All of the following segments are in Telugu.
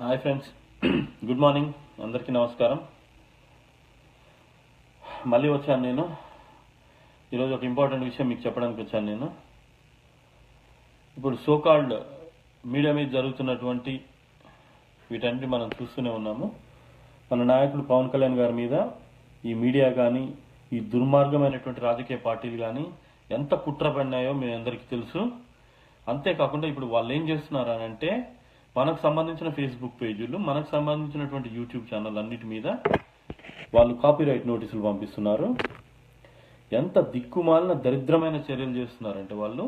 హాయ్ ఫ్రెండ్స్ గుడ్ మార్నింగ్ అందరికీ నమస్కారం. మళ్ళీ వచ్చాను నేను. ఈరోజు ఒక ఇంపార్టెంట్ విషయం మీకు చెప్పడానికి వచ్చాను నేను. ఇప్పుడు సోకాల్డ్ మీడియా మీద జరుగుతున్నటువంటి వీటన్నిటి మనం చూస్తూనే ఉన్నాము. మన నాయకుడు పవన్ కళ్యాణ్ గారి మీద ఈ మీడియా కానీ ఈ దుర్మార్గమైనటువంటి రాజకీయ పార్టీలు కానీ ఎంత కుట్ర పడినాయో మీ అందరికీ తెలుసు. అంతేకాకుండా ఇప్పుడు వాళ్ళు ఏం చేస్తున్నారు అని అంటే మనకు సంబంధించిన ఫేస్బుక్ పేజీలు మనకు సంబంధించినటువంటి యూట్యూబ్ ఛానల్ అన్నిటి మీద వాళ్ళు కాపీరైట్ నోటీసులు పంపిస్తున్నారు. ఎంత దిక్కుమాలిన దరిద్రమైన చర్యలు చేస్తున్నారంటే వాళ్ళు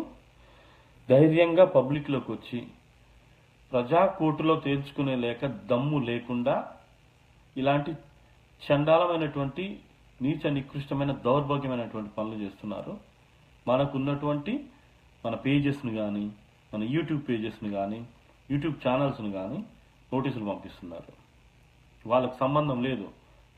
ధైర్యంగా పబ్లిక్లోకి వచ్చి ప్రజా కోర్టులో తేల్చుకునే లేక దమ్ము లేకుండా ఇలాంటి చండాలమైనటువంటి నీచ నికృష్టమైన దౌర్భాగ్యమైనటువంటి పనులు చేస్తున్నారు. మనకున్నటువంటి మన పేజెస్ని కానీ మన యూట్యూబ్ పేజెస్ని కానీ యూట్యూబ్ ఛానల్స్ని కానీ నోటీసులు పంపిస్తున్నారు. వాళ్ళకు సంబంధం లేదు.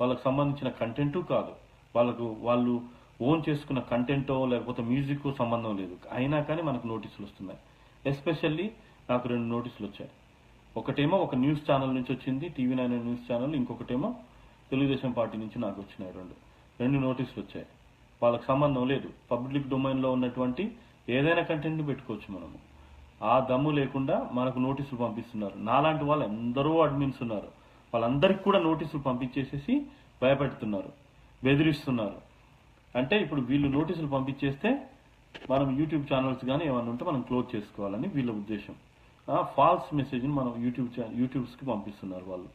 వాళ్ళకు సంబంధించిన కంటెంటు కాదు. వాళ్ళకు వాళ్ళు ఓన్ చేసుకున్న కంటెంటో లేకపోతే మ్యూజిక్ సంబంధం లేదు. అయినా కానీ మనకు నోటీసులు వస్తున్నాయి. ఎస్పెషల్లీ నాకు రెండు నోటీసులు వచ్చాయి. ఒకటేమో ఒక న్యూస్ ఛానల్ నుంచి వచ్చింది టీవీ నైన్ న్యూస్ ఛానల్ ఇంకొకటేమో తెలుగుదేశం పార్టీ నుంచి నాకు వచ్చినాయి రెండు. రెండు నోటీసులు వచ్చాయి. వాళ్ళకి సంబంధం లేదు. పబ్లిక్ డొమైన్లో ఉన్నటువంటి ఏదైనా కంటెంట్ని పెట్టుకోవచ్చు మనము. ఆ దమ్ము లేకుండా మనకు నోటీసులు పంపిస్తున్నారు. నాలాంటి వాళ్ళు ఎందరో అడ్మిన్స్ ఉన్నారు. వాళ్ళందరికీ కూడా నోటీసులు పంపించేసేసి భయపెడుతున్నారు. బెదిరిస్తున్నారు. అంటే ఇప్పుడు వీళ్ళు నోటీసులు పంపించేస్తే మనం యూట్యూబ్ ఛానల్స్ కానీ ఏమైనా ఉంటే మనం క్లోజ్ చేసుకోవాలని వీళ్ళ ఉద్దేశం. ఫాల్స్ మెసేజ్ని మనం యూట్యూబ్ యూట్యూబ్స్కి పంపిస్తున్నారు వాళ్ళు.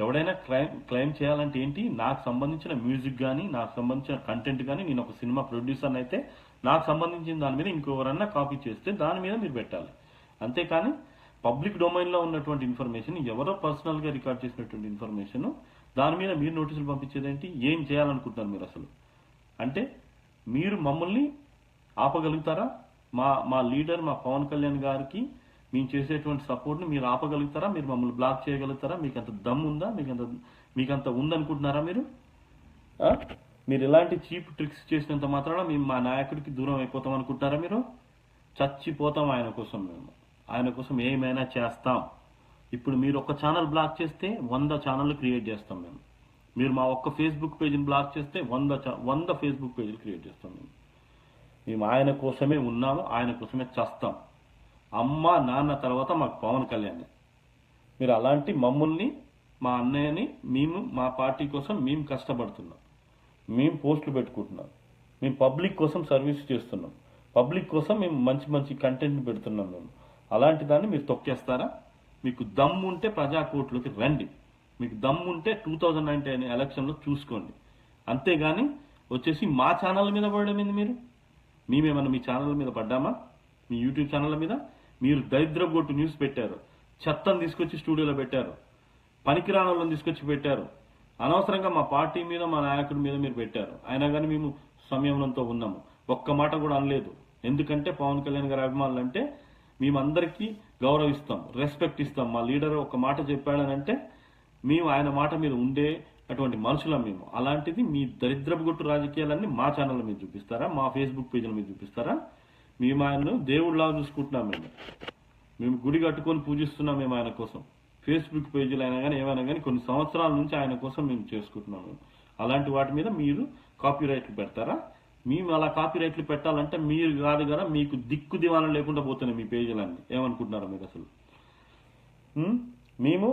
ఎవడైనా క్లైమ్ క్లైమ్ చేయాలంటే ఏంటి? నాకు సంబంధించిన మ్యూజిక్ కానీ నాకు సంబంధించిన కంటెంట్ కానీ నేను ఒక సినిమా ప్రొడ్యూసర్ అయితే నాకు సంబంధించిన దాని మీద ఇంకొకరన్నా కాపీ చేస్తే దాని మీద మీరు పెట్టాలి. అంతేకాని పబ్లిక్ డొమైన్లో ఉన్నటువంటి ఇన్ఫర్మేషన్ ఎవరో పర్సనల్గా రికార్డ్ చేసినటువంటి ఇన్ఫర్మేషన్ దాని మీద మీరు నోటీసులు పంపించేదేంటి? ఏం చేయాలనుకుంటున్నారు మీరు అసలు? అంటే మీరు మమ్మల్ని ఆపగలుగుతారా? మా మా లీడర్ మా పవన్ కళ్యాణ్ గారికి మేము చేసేటువంటి సపోర్ట్ని మీరు ఆపగలుగుతారా? మీరు మమ్మల్ని బ్లాక్ చేయగలుగుతారా? మీకు అంత దమ్ ఉందా? మీకు అంత మీకు అంత ఉందనుకుంటున్నారా మీరు? మీరు ఎలాంటి చీప్ ట్రిక్స్ చేసినంత మాత్రాన మేము మా నాయకుడికి దూరం అయిపోతాం అనుకుంటారా మీరు? చచ్చిపోతాం ఆయన కోసం మేము. ఆయన కోసం ఏమైనా చేస్తాం. ఇప్పుడు మీరు ఒక ఛానల్ బ్లాక్ చేస్తే వంద ఛానల్ క్రియేట్ చేస్తాం మేము. మీరు మా ఒక్క ఫేస్బుక్ పేజీని బ్లాక్ చేస్తే వంద చా- వంద ఫేస్బుక్ పేజీలు క్రియేట్ చేస్తాం మేము. మేము ఆయన కోసమే ఉన్నాము ఆయన కోసమే చేస్తాం. అమ్మ నాన్న తర్వాత మాకు పవన్ కళ్యాణ్. మీరు అలాంటి మమ్మల్ని మా అన్నయ్యని మేము మా పార్టీ కోసం మేము కష్టపడుతున్నాం. మేము పోస్టులు పెట్టుకుంటున్నాం. మేము పబ్లిక్ కోసం సర్వీస్ చేస్తున్నాం. పబ్లిక్ కోసం మేము మంచి మంచి కంటెంట్ పెడుతున్నాం మేము. అలాంటి దాన్ని మీరు తొక్కేస్తారా? మీకు దమ్ము ఉంటే ప్రజా రండి. మీకు దమ్ము ఉంటే టూ థౌజండ్ నైన్టీన్ ఎలక్షన్లో చూసుకోండి. అంతేగాని వచ్చేసి మా ఛానల్ మీద పడడం మీరు? మేమేమన్నా మీ ఛానల్ మీద పడ్డామా? మీ యూట్యూబ్ ఛానల్ మీద? మీరు దరిద్రపు న్యూస్ పెట్టారు. చెత్తను తీసుకొచ్చి స్టూడియోలో పెట్టారు. పనికిరాని వాళ్ళని తీసుకొచ్చి పెట్టారు. అనవసరంగా మా పార్టీ మీద మా నాయకుడి మీద మీరు పెట్టారు. అయినా కానీ మేము సంయమనంతో ఉన్నాము. ఒక్క మాట కూడా అనలేదు. ఎందుకంటే పవన్ కళ్యాణ్ గారి అభిమానులు అంటే మేమందరికీ గౌరవిస్తాం రెస్పెక్ట్ ఇస్తాం. మా లీడర్ ఒక మాట చెప్పాడనంటే మేము ఆయన మాట మీద ఉండే అటువంటి మనుషులం మేము. అలాంటిది మీ దరిద్రపు గుట్టు రాజకీయాలన్నీ మా ఛానల్ మీద చూపిస్తారా? మా ఫేస్బుక్ పేజీల మీద చూపిస్తారా? మేము ఆయనను దేవుడిలా చూసుకుంటున్నాం మేము. మేము గుడి కట్టుకొని పూజిస్తున్నాం మేము ఆయన కోసం. ఫేస్బుక్ పేజీలు అయినా కానీ ఏమైనా కానీ కొన్ని సంవత్సరాల నుంచి ఆయన కోసం మేము చేసుకుంటున్నాము అలాంటి వాటి మీద మీరు కాపీ రైట్లు పెడతారా? మేము అలా కాపీ రైట్లు పెట్టాలంటే మీరు కాదు కదా మీకు దిక్కు దివాణం లేకుండా పోతున్నాయి మీ పేజీలన్నీ. ఏమనుకుంటున్నారా మీరు అసలు? మేము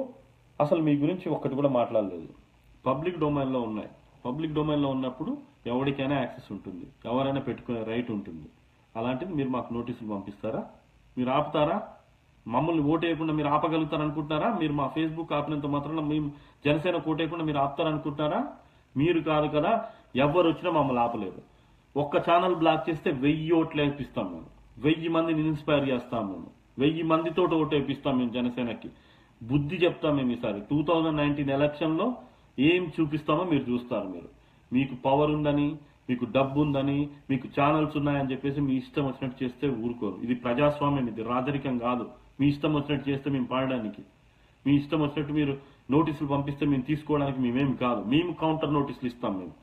అసలు మీ గురించి ఒక్కటి కూడా మాట్లాడలేదు. పబ్లిక్ డొమైన్లో ఉన్నాయి. పబ్లిక్ డొమైన్లో ఉన్నప్పుడు ఎవరికైనా యాక్సెస్ ఉంటుంది. ఎవరైనా పెట్టుకునే రైట్ ఉంటుంది. అలాంటిది మీరు మాకు నోటీసులు పంపిస్తారా? మీరు ఆపుతారా? మమ్మల్ని ఓటేయకుండా మీరు ఆపగలుగుతారు అనుకుంటున్నారా మీరు మా ఫేస్బుక్ ఆపినంత మాత్రాన మేము జనసేన ఓటేయకుండా మీరు ఆపుతారనుకుంటున్నారా? మీరు కాదు కదా ఎవరు వచ్చినా మమ్మల్ని ఆపలేరు. ఒక్క ఛానల్ బ్లాక్ చేస్తే వెయ్యి ఓట్లు వేపిస్తాం మేము వెయ్యి మందిని ఇన్స్పైర్ చేస్తాం మేము వెయ్యి మందితో ఓటు వేపిస్తాం మేము జనసేనకి. బుద్ధి చెప్తాం మేము ఈసారి. టూ థౌజండ్ నైన్టీన్ ఎలక్షన్లో ఏం చూపిస్తామో మీరు చూస్తారు మీరు. మీకు పవర్ ఉందని మీకు డబ్బు ఉందని మీకు ఛానల్స్ ఉన్నాయని చెప్పేసి మీ ఇష్టం వచ్చినట్టు చేస్తే ఊరుకోరు. ఇది ప్రజాస్వామ్యం ఇది రాజరికం కాదు. మీ ఇష్టం వచ్చినట్టు చేస్తే మేము పాడడానికి. మీ ఇష్టం వచ్చినట్టు మీరు నోటీసులు పంపిస్తే మేము తీసుకోవడానికి మేమేం కాదు. మేము కౌంటర్ నోటీసులు ఇస్తాం మేము.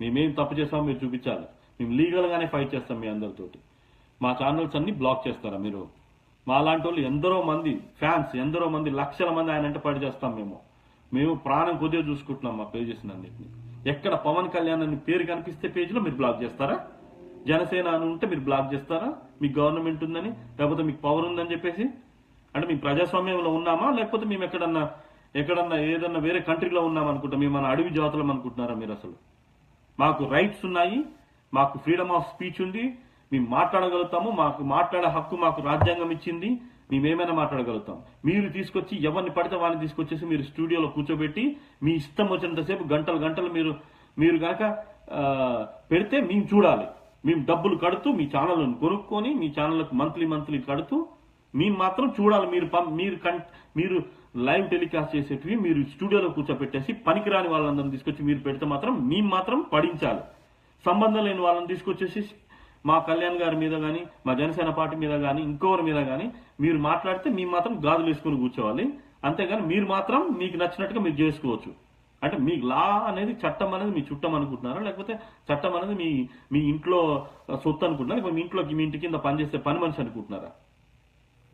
మేమేం తప్పు చేస్తామో మీరు చూపించాలి. మేము లీగల్గానే ఫైట్ చేస్తాం మీ అందరితోటి. మా ఛానల్స్ అన్ని బ్లాక్ చేస్తారా మీరు? మా లాంటి వాళ్ళు ఎందరో మంది ఫ్యాన్స్ ఎందరో మంది లక్షల మంది ఆయన అంటే పడి చేస్తాం మేము. మేము ప్రాణం కొద్దిగా చూసుకుంటున్నాం మా పేజెస్ అన్నింటినీ. ఎక్కడ పవన్ కళ్యాణ్ అని పేరు కనిపిస్తే పేజీలో మీరు బ్లాక్ చేస్తారా? జనసేన అని ఉంటే మీరు బ్లాక్ చేస్తారా? మీకు గవర్నమెంట్ ఉందని లేకపోతే మీకు పవర్ ఉందని చెప్పేసి? అంటే మీ ప్రజాస్వామ్యంలో ఉన్నామా? లేకపోతే మేము ఎక్కడన్నా ఎక్కడన్నా ఏదన్నా వేరే కంట్రీలో ఉన్నాం అనుకుంటాం మేము మన అడవి జాతులం అనుకుంటున్నారా మీరు అసలు? మాకు రైట్స్ ఉన్నాయి మాకు ఫ్రీడమ్ ఆఫ్ స్పీచ్ ఉంది. మేము మాట్లాడగలుగుతాము. మాకు మాట్లాడే హక్కు మాకు రాజ్యాంగం ఇచ్చింది. మేము ఏమైనా మాట్లాడగలుగుతాం. మీరు తీసుకొచ్చి ఎవరిని పడితే వాళ్ళని తీసుకొచ్చేసి మీరు స్టూడియోలో కూర్చోబెట్టి మీ ఇష్టం వచ్చినంతసేపు గంటలు గంటలు మీరు మీరు కనుక పెడితే మేము చూడాలి. మేము డబ్బులు కడుతూ మీ ఛానల్ని కొనుక్కొని మీ ఛానళ్ళకు మంత్లీ మంత్లీ కడుతూ మేము మాత్రం చూడాలి. మీరు మీరు కన్ మీరు లైవ్ టెలికాస్ట్ చేసేటివి మీరు స్టూడియోలో కూర్చోబెట్టేసి పనికిరాని వాళ్ళందరిని తీసుకొచ్చి మీరు పెడితే మాత్రం మేము మాత్రం పడించాలి. సంబంధం లేని వాళ్ళని తీసుకొచ్చేసి మా కళ్యాణ్ గారి మీద కానీ మా జనసేన పార్టీ మీద కానీ ఇంకొకరి మీద కానీ మీరు మాట్లాడితే మేము మాత్రం గాజులు వేసుకుని కూర్చోవాలి. అంతేగాని మీరు మాత్రం మీకు నచ్చినట్టుగా మీరు చేసుకోవచ్చు. అంటే మీ లా అనేది చట్టం అనేది మీ చుట్టం అనుకుంటున్నారా? లేకపోతే చట్టం అనేది మీ మీ ఇంట్లో సొత్తు అనుకుంటున్నారా? లేకపోతే మీ ఇంట్లో మీ ఇంటి కింద పనిచేసే పని మనిషి అనుకుంటున్నారా?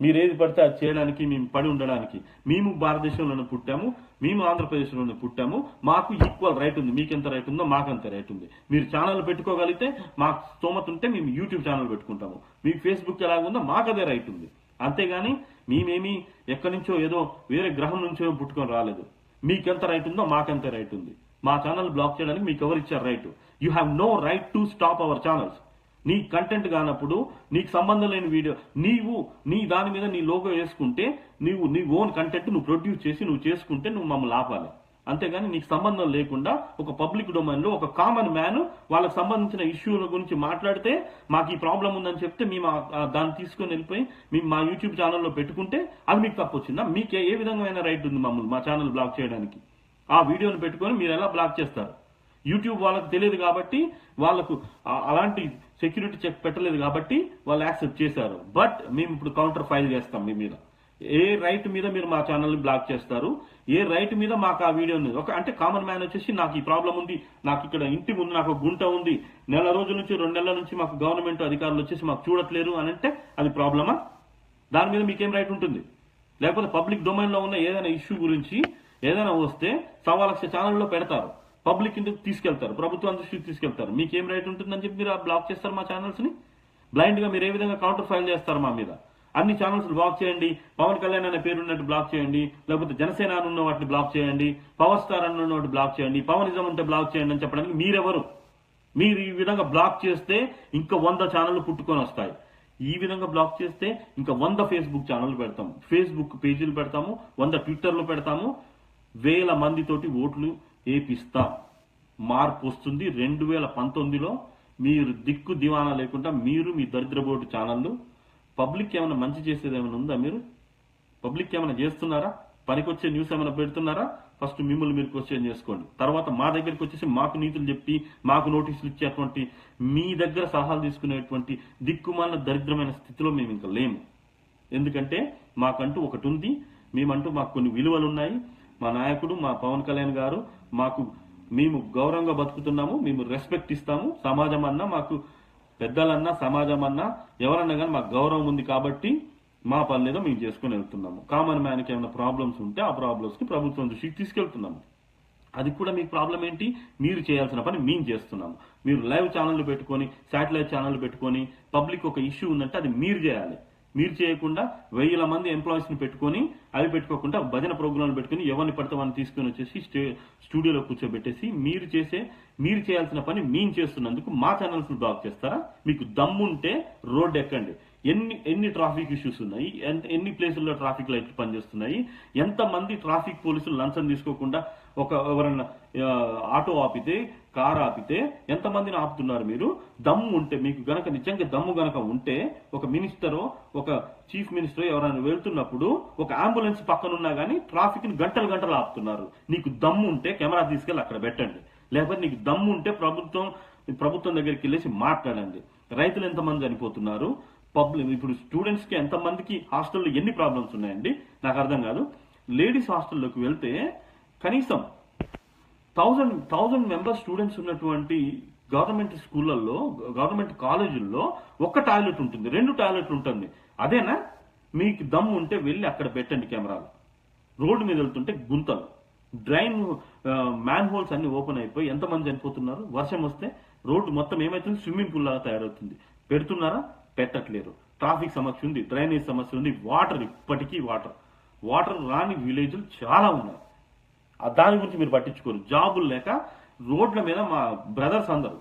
మీరు ఏది పడితే అది చేయడానికి మేము పడి ఉండడానికి. మేము భారతదేశంలోనే పుట్టాము మేము ఆంధ్రప్రదేశ్లోనే పుట్టాము. మాకు ఈక్వల్ రైట్ ఉంది. మీకు ఎంత రైట్ ఉందో మాకు అంత రైట్ ఉంది. మీరు ఛానల్ పెట్టుకోగలిగితే మాకు స్తోమత ఉంటే మేము యూట్యూబ్ ఛానల్ పెట్టుకుంటాము. మీకు ఫేస్బుక్ ఎలాగుందో మాకు అదే రైట్ ఉంది. అంతేగాని మేమేమి ఎక్కడి నుంచో ఏదో వేరే గ్రహం నుంచో పుట్టుకొని రాలేదు. మీకెంత రైట్ ఉందో మాకెంత రైట్ ఉంది. మా ఛానల్ బ్లాక్ చేయడానికి మీకు ఎవరు ఇచ్చారు right you have no right to stop our channels నీ కంటెంట్ కానప్పుడు నీకు సంబంధం లేని వీడియో నీవు నీ దాని మీద నీ లోగో వేసుకుంటే నీవు నీ ఓన్ కంటెంట్ నువ్వు ప్రొడ్యూస్ చేసి నువ్వు చేసుకుంటే నువ్వు మమ్మల్ని ఆపాలి. అంతేగాని నీకు సంబంధం లేకుండా ఒక పబ్లిక్ డొమైన్లో ఒక కామన్ మ్యాన్ వాళ్ళకి సంబంధించిన ఇష్యూల గురించి మాట్లాడితే మాకు ఈ ప్రాబ్లం ఉందని చెప్తే మేము దాన్ని తీసుకొని వెళ్ళిపోయి మేము మా యూట్యూబ్ ఛానల్లో పెట్టుకుంటే అది మీకు తప్పు వచ్చిందా? మీకు ఏ- విధంగా విధమైన రైట్ ఉంది మమ్మల్ని మా ఛానల్ బ్లాక్ చేయడానికి. ఆ వీడియోని పెట్టుకొని మీరు ఎలా బ్లాక్ చేస్తారు? యూట్యూబ్ వాళ్ళకి తెలియదు కాబట్టి వాళ్ళకు అలాంటి సెక్యూరిటీ చెక్ పెట్టలేదు కాబట్టి వాళ్ళు యాక్సెప్ట్ చేశారు. బట్ మేము ఇప్పుడు కౌంటర్ ఫైల్ చేస్తాం మీ మీద. ఏ రైట్ మీద మీరు మా ఛానల్ని బ్లాక్ చేస్తారు? ఏ రైట్ మీద మాకు ఆ వీడియో ఉంది? ఒక అంటే కామన్ మ్యాన్ వచ్చేసి నాకు ఈ ప్రాబ్లం ఉంది నాకు ఇక్కడ ఇంటి ముందు నాకు గుంట ఉంది నెల రోజుల నుంచి రెండు నెలల నుంచి మాకు గవర్నమెంట్ అధికారులు వచ్చేసి మాకు చూడట్లేరు అని అంటే అది ప్రాబ్లమా? దాని మీద మీకేం రైట్ ఉంటుంది? లేకపోతే పబ్లిక్ డొమైన్లో ఉన్న ఏదైనా ఇష్యూ గురించి ఏదైనా వస్తే సవా లక్ష ఛానల్లో పెడతారు. పబ్లిక్ ఇంటికి తీసుకెళ్తారు ప్రభుత్వం దృష్టికి తీసుకెళ్తారు. మీకు ఏం రైట్ ఉంటుందని చెప్పి మీరు బ్లాక్ చేస్తారు మా ఛానల్స్ని బ్లైండ్గా మీరు ఏ విధంగా కౌంటర్ ఫైల్ చేస్తారు మా మీద? అన్ని ఛానల్స్ బ్లాక్ చేయండి పవన్ కళ్యాణ్ అనే పేరు ఉన్నట్టు బ్లాక్ చేయండి లేకపోతే జనసేన అని ఉన్న వాటిని బ్లాక్ చేయండి పవర్ స్టార్ అని ఉన్న వాటిని బ్లాక్ చేయండి పవనిజం ఉంటే బ్లాక్ చేయండి అని చెప్పడానికి మీరెవరు? మీరు ఈ విధంగా బ్లాక్ చేస్తే ఇంకా వంద ఛానళ్ళు పుట్టుకొని వస్తాయి. ఈ విధంగా బ్లాక్ చేస్తే ఇంకా వంద ఫేస్బుక్ ఛానల్ పెడతాము. ఫేస్బుక్ పేజీలు పెడతాము వంద ట్విట్టర్లు పెడతాము వేల మందితోటి ఓట్లు ఏపిస్తా. మార్పు వస్తుంది. రెండు వేల పంతొమ్మిదిలో మీరు దిక్కు దివానా లేకుండా మీరు మీ దరిద్ర బోర్డు ఛానళ్ళు. పబ్లిక్ ఏమైనా మంచి చేసేది ఏమైనా ఉందా మీరు? పబ్లిక్ ఏమైనా చేస్తున్నారా? పనికొచ్చే న్యూస్ ఏమైనా పెడుతున్నారా? ఫస్ట్ మిమ్మల్ని మీరు క్వశ్చన్ చేసుకోండి. తర్వాత మా దగ్గరికి వచ్చేసి మాకు నీతులు చెప్పి మాకు నోటీసులు ఇచ్చేటువంటి మీ దగ్గర సలహాలు తీసుకునేటువంటి దిక్కుమాల దరిద్రమైన స్థితిలో మేము ఇంకా లేము. ఎందుకంటే మాకంటూ ఒకటి ఉంది. మేమంటూ మాకు కొన్ని విలువలు ఉన్నాయి. మా నాయకుడు మా పవన్ కళ్యాణ్ గారు మాకు మేము గౌరవంగా బతుకుతున్నాము మేము రెస్పెక్ట్ ఇస్తాము. సమాజం అన్నా మాకు పెద్దలన్నా సమాజం అన్నా ఎవరన్నా కానీ మాకు గౌరవం ఉంది కాబట్టి మా పని మేము చేసుకుని వెళ్తున్నాము. కామన్ మ్యాన్కి ఏమైనా ప్రాబ్లమ్స్ ఉంటే ఆ ప్రాబ్లమ్స్కి ప్రభుత్వం దృష్టికి తీసుకెళ్తున్నాము. అది కూడా మీకు ప్రాబ్లం ఏంటి? మీరు చేయాల్సిన పని మేము చేస్తున్నాము. మీరు లైవ్ ఛానళ్ళు పెట్టుకొని శాటిలైట్ ఛానల్ పెట్టుకొని పబ్లిక్ ఒక ఇష్యూ ఉందంటే అది మీరు చేయాలి. మీరు చేయకుండా వెయ్యిల మంది ఎంప్లాయీస్ని పెట్టుకొని అవి పెట్టుకోకుండా భజన ప్రోగ్రాంలు పెట్టుకొని ఎవరిని పడితే వాళ్ళని తీసుకొని వచ్చేసి స్టే- స్టూడియోలో కూర్చోబెట్టేసి మీరు చేసే మీరు చేయాల్సిన పని మేము చేస్తున్నందుకు మా ఛానల్స్ని బ్లాక్ చేస్తారా? మీకు దమ్ముంటే రోడ్ ఎక్కండి. ఎన్ని ఎన్ని ట్రాఫిక్ ఇష్యూస్ ఉన్నాయి ఎంత ఎన్ని ప్లేసుల్లో ట్రాఫిక్ లైట్లు పనిచేస్తున్నాయి ఎంతమంది ట్రాఫిక్ పోలీసులు లంచం తీసుకోకుండా ఒక ఎవరన్నా ఆటో ఆపితే కార్ ఆపితే ఎంతమందిని ఆపుతున్నారు మీరు? దమ్ము ఉంటే మీకు గనక నిజంగా దమ్ము గనక ఉంటే ఒక మినిస్టరో ఒక చీఫ్ మినిస్టర్ ఎవరైనా వెళ్తున్నప్పుడు ఒక అంబులెన్స్ పక్కన ఉన్నా కానీ ట్రాఫిక్ని గంటలు గంటలు ఆపుతున్నారు. నీకు దమ్ము ఉంటే కెమెరా తీసుకెళ్ళి అక్కడ పెట్టండి. లేకపోతే నీకు దమ్ము ఉంటే ప్రభుత్వం ప్రభుత్వం దగ్గరికి వెళ్ళేసి మాట్లాడండి. రైతులు ఎంతమంది చనిపోతున్నారు? పబ్లిక్ ఇప్పుడు స్టూడెంట్స్కి ఎంతమందికి హాస్టల్లో ఎన్ని ప్రాబ్లమ్స్ ఉన్నాయండి? నాకు అర్థం కాదు. లేడీస్ హాస్టల్లోకి వెళ్తే కనీసం థౌజండ్ థౌజండ్ మెంబర్స్ స్టూడెంట్స్ ఉన్నటువంటి గవర్నమెంట్ స్కూళ్ళల్లో గవర్నమెంట్ కాలేజీల్లో ఒక్క టాయిలెట్ ఉంటుంది రెండు టాయిలెట్లు ఉంటుంది. అదేనా? మీకు దమ్ము ఉంటే వెళ్ళి అక్కడ పెట్టండి కెమెరాలు. రోడ్డు మీద వెళ్తుంటే గుంతలు. డ్రైన్ మ్యాన్ హోల్స్ అన్ని ఓపెన్ అయిపోయి ఎంతమంది చనిపోతున్నారు? వర్షం వస్తే రోడ్డు మొత్తం ఏమవుతుంది స్విమ్మింగ్ పూల్ లాగా తయారవుతుంది. పెడుతున్నారా? పెట్టట్లేరు. ట్రాఫిక్ సమస్య ఉంది డ్రైనేజ్ సమస్య ఉంది వాటర్ ఇప్పటికీ వాటర్. వాటర్ రాని విలేజ్లు చాలా ఉన్నాయి. దాని గురించి మీరు పట్టించుకోరు. జాబులు లేక రోడ్ల మీద మా బ్రదర్స్ అందరూ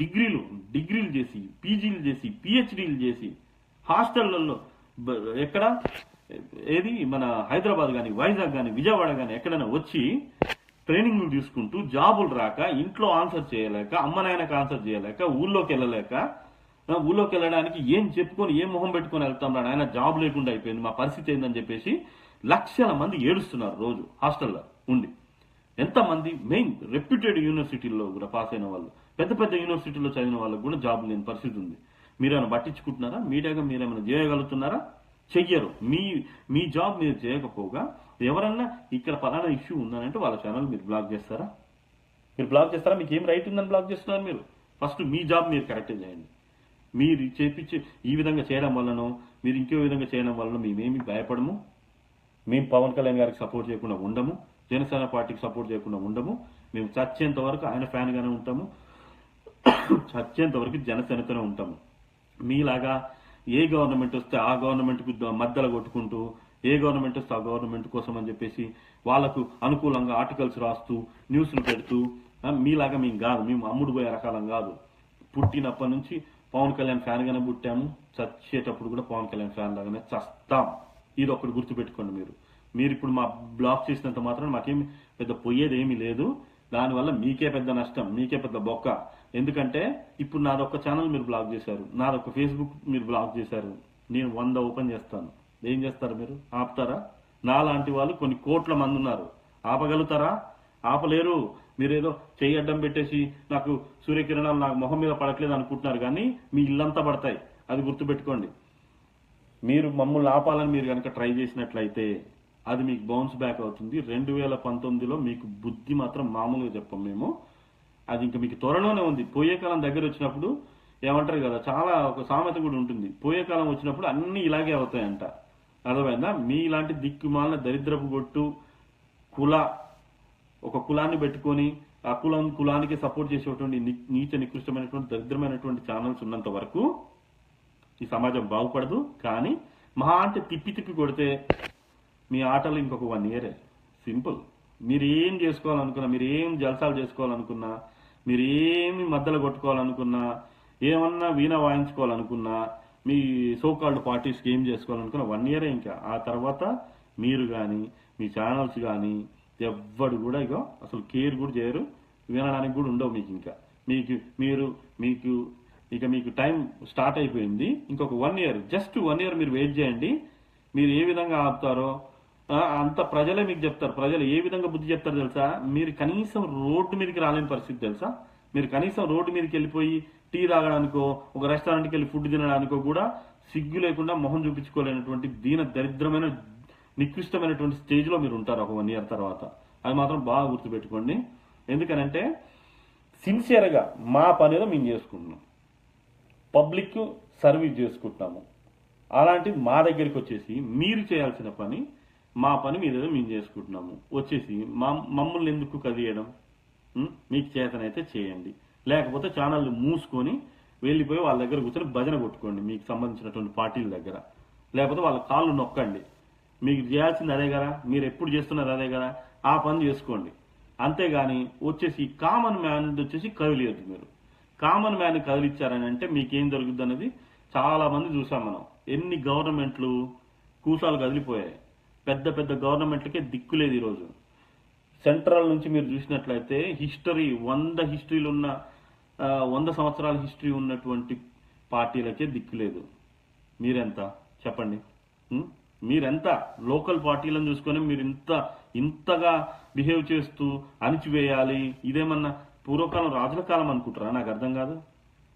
డిగ్రీలు డిగ్రీలు చేసి పీజీలు చేసి పిహెచ్డీలు చేసి హాస్టళ్ళలో ఎక్కడ? ఏది? మన హైదరాబాద్ కానీ వైజాగ్ కానీ విజయవాడ కానీ ఎక్కడైనా వచ్చి ట్రైనింగ్లు తీసుకుంటూ జాబులు రాక ఇంట్లో ఆన్సర్ చేయలేక అమ్మ నాయనకు ఆన్సర్ చేయలేక ఊళ్ళోకి వెళ్ళలేక ఊళ్ళోకి వెళ్ళడానికి ఏం చెప్పుకొని ఏం మొహం పెట్టుకొని వెళ్తాం రా ఆయన జాబ్ లేకుండా అయిపోయింది మా పరిస్థితి ఏందని చెప్పేసి లక్షల మంది ఏడుస్తున్నారు రోజు హాస్టల్లో ఉండి. ఎంతమంది మెయిన్ రెప్యూటెడ్ యూనివర్సిటీల్లో కూడా పాస్ అయిన వాళ్ళు పెద్ద పెద్ద యూనివర్సిటీలో చదివిన వాళ్ళకు కూడా జాబ్ లేని పరిస్థితి ఉంది. మీరేమైనా పట్టించుకుంటున్నారా? మీడియాగా మీరేమైనా చేయగలుగుతున్నారా? చెయ్యరు. మీ మీ జాబ్ మీరు చేయకపోగా ఎవరన్నా ఇక్కడ పలానా ఇష్యూ ఉందనంటే వాళ్ళ ఛానల్ మీరు బ్లాక్ చేస్తారా? మీరు బ్లాక్ చేస్తారా? మీకు ఏం రైట్ ఉందని బ్లాక్ చేస్తున్నారు మీరు? ఫస్ట్ మీ జాబ్ మీరు కరెక్ట్ చేయండి. మీరు చేపించి ఈ విధంగా చేయడం వలన మీరు ఇంకో విధంగా చేయడం వలన మేమేమి భయపడము. మేము పవన్ కళ్యాణ్ గారికి సపోర్ట్ చేయకుండా ఉండము. జనసేన పార్టీకి సపోర్ట్ చేయకుండా ఉండము. మేము చచ్చేంత వరకు ఆయన ఫ్యాన్గానే ఉంటాము. చచ్చేంత వరకు జనసేనతోనే ఉంటాము. మీలాగా ఏ గవర్నమెంట్ వస్తే ఆ గవర్నమెంట్కు మధ్యలో మద్దలు కొట్టుకుంటూ ఏ గవర్నమెంట్ వస్తే ఆ గవర్నమెంట్ కోసం అని చెప్పేసి వాళ్ళకు అనుకూలంగా ఆర్టికల్స్ రాస్తూ న్యూస్లు పెడుతూ మీలాగా మేము కాదు. మేము అమ్ముడు పోయే రకాలం కాదు. పుట్టినప్పటి నుంచి పవన్ కళ్యాణ్ ఫ్యాన్ గానే పుట్టాము. చచ్చేటప్పుడు కూడా పవన్ కళ్యాణ్ ఫ్యాన్ లాగానే చస్తాం. ఇది ఒకటి గుర్తుపెట్టుకోండి మీరు. మీరు ఇప్పుడు మా బ్లాక్ చేసినంత మాత్రం మాకేమి పెద్ద పోయేది ఏమీ లేదు. దానివల్ల మీకే పెద్ద నష్టం మీకే పెద్ద బొక్క. ఎందుకంటే ఇప్పుడు నాదొక్క ఛానల్ మీరు బ్లాక్ చేశారు. నాదొక్క ఫేస్బుక్ మీరు బ్లాక్ చేశారు. నేను వంద ఓపెన్ చేస్తాను. ఏం చేస్తారు మీరు? ఆపుతారా? నాలాంటి వాళ్ళు కొన్ని కోట్ల మంది ఉన్నారు. ఆపగలుగుతారా? ఆపలేరు. మీరేదో చెయ్యి అడ్డం పెట్టేసి నాకు సూర్యకిరణాలు నాకు మొహం మీద పడట్లేదు అనుకుంటున్నారు కానీ మీ ఇల్లంతా పడతాయి. అది గుర్తుపెట్టుకోండి. మీరు మమ్మల్ని ఆపాలని మీరు కనుక ట్రై చేసినట్లయితే అది మీకు బౌన్స్ బ్యాక్ అవుతుంది. రెండు వేల పంతొమ్మిదిలో మీకు బుద్ధి మాత్రం మామూలుగా చెప్పం మేము. అది ఇంకా మీకు త్వరలోనే ఉంది. పోయే కాలం దగ్గర వచ్చినప్పుడు ఏమంటారు కదా చాలా ఒక సామెత కూడా ఉంటుంది. పోయే కాలం వచ్చినప్పుడు అన్ని ఇలాగే అవుతాయంట. అర్థమైందా? మీ ఇలాంటి దిక్కుమాలిన దరిద్రపు కొట్టు కుల ఒక కులాన్ని పెట్టుకొని ఆ కులం కులానికి సపోర్ట్ చేసేటువంటి నీచ నికృష్టమైనటువంటి దరిద్రమైనటువంటి ఛానల్స్ ఉన్నంత వరకు ఈ సమాజం బాగుపడదు. కానీ మహా అంటే తిప్పి తిప్పి కొడితే మీ ఆటలు ఇంకొక వన్ ఇయరే సింపుల్ మీరు ఏం చేసుకోవాలనుకున్నా మీరు ఏం జల్సాలు చేసుకోవాలనుకున్నా మీరు ఏమి మద్దలు కొట్టుకోవాలనుకున్నా ఏమన్నా వీణ వాయించుకోవాలనుకున్నా మీ సోకాల్డ్ పార్టీస్కి ఏం చేసుకోవాలనుకున్నా వన్ ఇయరే ఇంకా. ఆ తర్వాత మీరు కానీ మీ ఛానల్స్ కానీ ఎవ్వడు కూడా ఇగో అసలు కేర్ కూడా చేయరు వినడానికి కూడా ఉండవు మీకు ఇంకా. మీకు మీరు మీకు ఇక మీకు టైం స్టార్ట్ అయిపోయింది ఇంకొక one year just one year మీరు వెయిట్ చేయండి. మీరు ఏ విధంగా ఆపుతారో అంత ప్రజలే మీకు చెప్తారు. ప్రజలు ఏ విధంగా బుద్ధి చెప్తారు తెలుసా? మీరు కనీసం రోడ్డు మీదకి రాలేని పరిస్థితి తెలుసా? మీరు కనీసం రోడ్డు మీదకి వెళ్ళిపోయి టీ తాగడానికో ఒక రెస్టారెంట్కి వెళ్ళి ఫుడ్ తినడానికో కూడా సిగ్గు లేకుండా మొహం చూపించుకోలేనటువంటి దీన దరిద్రమైన నికృష్టమైనటువంటి స్టేజ్లో మీరు ఉంటారు ఒక వన్ ఇయర్ తర్వాత. అది మాత్రం బాగా గుర్తుపెట్టుకోండి. ఎందుకనంటే సిన్సియర్గా మా పనిలో మేము చేసుకుంటున్నాం. పబ్లిక్ సర్వీస్ చేసుకుంటున్నాము. అలాంటిది మా దగ్గరికి వచ్చేసి మీరు చేయాల్సిన పని మా పని మీద మేము చేసుకుంటున్నాము. వచ్చేసి మా మమ్మల్ని ఎందుకు కదియడం మీకు చేతనైతే చేయండి. లేకపోతే ఛానళ్ళు మూసుకొని వెళ్ళిపోయి వాళ్ళ దగ్గర కూర్చొని భజన కొట్టుకోండి. మీకు సంబంధించినటువంటి పార్టీల దగ్గర. లేకపోతే వాళ్ళ కాళ్ళు నొక్కండి. మీకు చేయాల్సింది అదే కదా మీరు ఎప్పుడు చేస్తున్నది అదే కదా ఆ పని చేసుకోండి. అంతేగాని వచ్చేసి కామన్ మ్యాన్ వచ్చేసి కదిలియద్దు మీరు. కామన్ మ్యాన్ కదిలిచ్చారని అంటే మీకేం జరుగుద్ది అనేది చాలామంది చూసాం మనం. ఎన్ని గవర్నమెంట్లు కూసాలు కదిలిపోయాయి. పెద్ద పెద్ద గవర్నమెంట్లకే దిక్కు లేదు ఈరోజు. సెంట్రల్ నుంచి మీరు చూసినట్లయితే హిస్టరీ వంద హిస్టరీలు ఉన్న వంద సంవత్సరాల హిస్టరీ ఉన్నటువంటి పార్టీలకే దిక్కు లేదు. మీరెంత? చెప్పండి. మీరెంత లోకల్ పార్టీలను చూసుకొని మీరు ఇంత ఇంతగా బిహేవ్ చేస్తూ అణిచివేయాలి ఇదేమన్నా పూర్వకాలం రాజుల కాలం అనుకుంటారా నాకు అర్థం కాదు.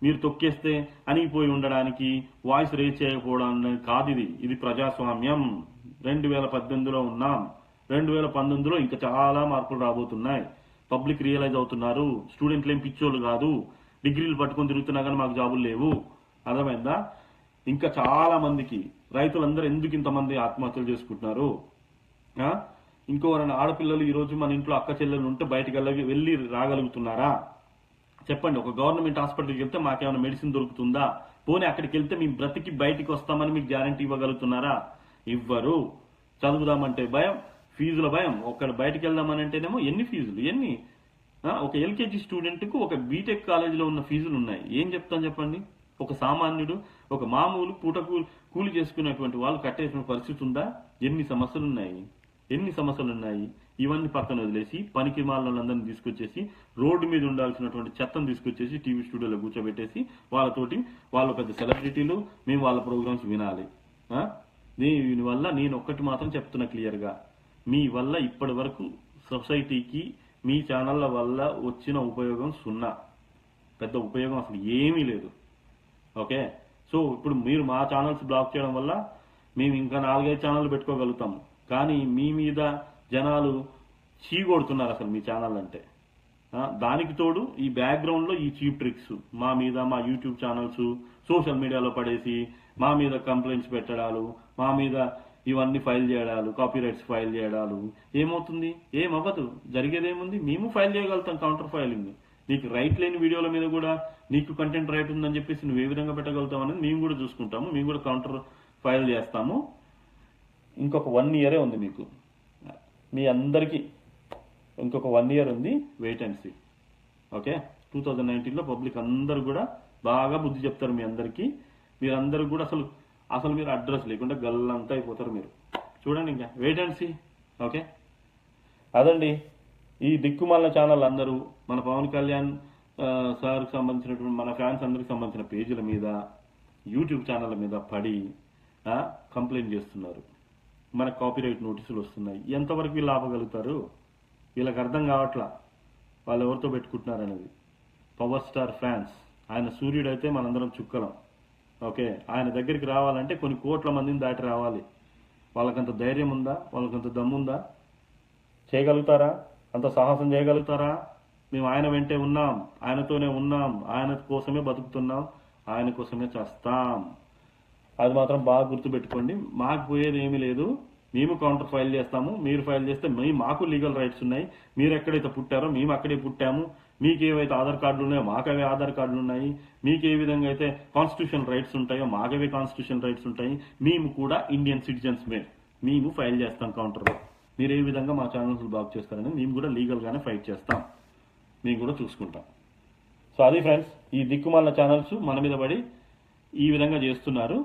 మీరు తొక్కేస్తే అణిగిపోయి ఉండడానికి వాయిస్ రేజ్ చేయకపోవడం అనేది కాదు ఇది. ఇది ప్రజాస్వామ్యం. రెండు వేల పద్దెనిమిదిలో ఉన్నాం. రెండు వేల పంతొమ్మిదిలో ఇంకా చాలా మార్పులు రాబోతున్నాయి. పబ్లిక్ రియలైజ్ అవుతున్నారు. స్టూడెంట్లు ఏం పిచ్చోళ్ళు కాదు. డిగ్రీలు పట్టుకొని తిరుగుతున్నా కానీ మాకు జాబులు లేవు. అర్థమైందా? ఇంకా చాలా మందికి రైతులందరూ ఎందుకు ఇంతమంది ఆత్మహత్యలు చేసుకుంటున్నారు? ఇంకో ఆడపిల్లలు ఈరోజు మన ఇంట్లో అక్క చెల్లెలు ఉంటే బయటకు వెళ్ళ వెళ్ళి రాగలుగుతున్నారా? చెప్పండి ఒక గవర్నమెంట్ హాస్పిటల్కి వెళ్తే మాకేమైనా మెడిసిన్ దొరుకుతుందా? పోనీ అక్కడికి వెళ్తే మేము బ్రతికి బయటికి వస్తామని మీకు గ్యారంటీ ఇవ్వగలుగుతున్నారా? ఇవ్వరు. చదువుదామంటే భయం ఫీజుల భయం. ఒక్కడ బయటికి వెళ్దామని అంటేనేమో ఎన్ని ఫీజులు ఎన్ని? ఒక ఎల్కేజీ స్టూడెంట్కు ఒక బీటెక్ కాలేజీలో ఉన్న ఫీజులు ఉన్నాయి. ఏం చెప్తాను చెప్పండి? ఒక సామాన్యుడు ఒక మామూలు పూట కూ- కూలి చేసుకునేటువంటి వాళ్ళు కట్టేసిన పరిస్థితి ఉందా? ఎన్ని సమస్యలు ఉన్నాయి ఎన్ని సమస్యలు ఉన్నాయి ఇవన్నీ పక్కన వదిలేసి పనికి మాలందరినీ తీసుకొచ్చేసి రోడ్డు మీద ఉండాల్సినటువంటి చెత్తను తీసుకొచ్చేసి టీవీ స్టూడియోలో కూర్చోబెట్టేసి వాళ్ళతోటి వాళ్ళు పెద్ద సెలబ్రిటీలు మేము వాళ్ళ ప్రోగ్రామ్స్ వినాలి. దీని వల్ల నేను ఒక్కటి మాత్రం చెప్తున్నా క్లియర్గా. మీ వల్ల ఇప్పటి వరకు సొసైటీకి మీ ఛానళ్ళ వల్ల వచ్చిన ఉపయోగం సున్నా. పెద్ద ఉపయోగం అసలు ఏమీ లేదు. ఓకే? సో ఇప్పుడు మీరు మా ఛానల్స్ బ్లాక్ చేయడం వల్ల మేము ఇంకా నాలుగైదు ఛానళ్ళు పెట్టుకోగలుగుతాము కానీ మీ మీద జనాలు చీగొడుతున్నారు అసలు మీ ఛానల్ అంటే దానికి తోడు ఈ బ్యాక్గ్రౌండ్లో ఈ చీప్ ట్రిక్స్. మా మీద మా యూట్యూబ్ ఛానల్స్ సోషల్ మీడియాలో పడేసి మా మీద కంప్లైంట్స్ పెట్టడాలు మా మీద ఇవన్నీ ఫైల్ చేయడాలు కాపీరైట్స్ ఫైల్ చేయడాలు. ఏమవుతుంది? ఏమవ్వదు. జరిగేది ఏముంది మేము ఫైల్ చేయగలుగుతాం కౌంటర్ ఫైలింగ్. నీకు రైట్ లేని వీడియోల మీద కూడా నీకు కంటెంట్ రైట్ ఉందని చెప్పేసి నువ్వు ఏ విధంగా పెట్టగలుగుతావు అనేది మేము కూడా చూసుకుంటాము. మేము కూడా కౌంటర్ ఫైల్ చేస్తాము. ఇంకొక వన్ ఇయరే ఉంది మీకు. మీ అందరికీ ఇంకొక వన్ ఇయర్ ఉంది wait and see okay two thousand నైన్టీన్లో పబ్లిక్ అందరూ కూడా బాగా బుద్ధి చెప్తారు మీ అందరికీ. మీరందరూ కూడా అసలు అసలు మీరు అడ్రస్ లేకుండా గల్లంతా అయిపోతారు మీరు. చూడండి ఇంకా. వెయిట్ అండ్ సీ ఓకే అదండి. ఈ దిక్కుమాలిన ఛానల్ అందరూ మన పవన్ కళ్యాణ్ సార్కి సంబంధించినటువంటి మన ఫ్యాన్స్ అందరికి సంబంధించిన పేజీల మీద యూట్యూబ్ ఛానళ్ళ మీద పడి కంప్లైంట్ చేస్తున్నారు. మన కాపీరైట్ నోటీసులు వస్తున్నాయి. ఎంతవరకు వీళ్ళు ఆపగలుగుతారు? వీళ్ళకి అర్థం కావట్లా? వాళ్ళు ఎవరితో పెట్టుకుంటున్నారు అనేది పవర్ స్టార్ ఫ్యాన్స్. ఆయన సూర్యుడు అయితే మనందరం చుక్కలం. ఓకే? ఆయన దగ్గరికి రావాలంటే కొన్ని కోట్ల మందిని దాటి రావాలి. వాళ్ళకంత ధైర్యం ఉందా? వాళ్ళకంత దమ్ముందా? చేయగలుగుతారా? అంత సాహసం చేయగలుగుతారా? మేము ఆయన వెంటే ఉన్నాం ఆయనతోనే ఉన్నాం ఆయన కోసమే బతుకుతున్నాం ఆయన కోసమే చేస్తాం. అది మాత్రం బాగా గుర్తుపెట్టుకోండి. మాకు పోయేది ఏమీ లేదు. మేము కౌంటర్ ఫైల్ చేస్తాము. మీరు ఫైల్ చేస్తే మేము మాకు లీగల్ రైట్స్ ఉన్నాయి. మీరు ఎక్కడైతే పుట్టారో మేము అక్కడే పుట్టాము. మీకు ఏవైతే ఆధార్ కార్డులు ఉన్నాయో మాకు ఆధార్ కార్డులు ఉన్నాయి. మీకు ఏ విధంగా అయితే కాన్స్టిట్యూషన్ రైట్స్ ఉంటాయో మాకవే కాన్స్టిట్యూషన్ రైట్స్ ఉంటాయి. మేము కూడా ఇండియన్ సిటిజన్స్ మేము ఫైల్ చేస్తాం కౌంటర్లో. మీరు ఏ విధంగా మా ఛానల్స్ బ్లాక్ చేస్తారని మేము కూడా లీగల్గానే ఫైట్ చేస్తాం. మేము కూడా చూసుకుంటాం. సో అది ఫ్రెండ్స్ ఈ దిక్కుమాల ఛానల్స్ మన మీద పడి ఈ విధంగా చేస్తున్నారు.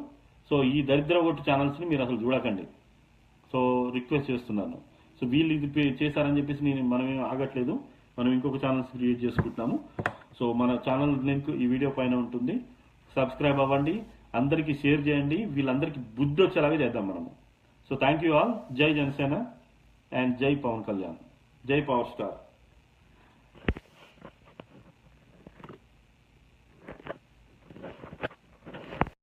సో ఈ దరిద్ర కొట్టు ఛానల్స్ని మీరు అసలు చూడకండి. సో రిక్వెస్ట్ చేస్తున్నాను. సో వీళ్ళు ఇది పే- చేశారని చెప్పేసి నేను మనం ఏం ఆగట్లేదు. మనం ఇంకొక ఛానల్స్ క్రియేట్ చేసుకుంటున్నాము. సో మన ఛానల్ లింక్ ఈ వీడియో పైన ఉంటుంది. సబ్స్క్రైబ్ అవ్వండి. అందరికీ షేర్ చేయండి. వీళ్ళందరికీ బుద్ధి వచ్చేలాగా చేద్దాం మనము. సో థ్యాంక్ యూ ఆల్ జై జనసేన అండ్ జై పవన్ కళ్యాణ్ జై పవర్ స్టార్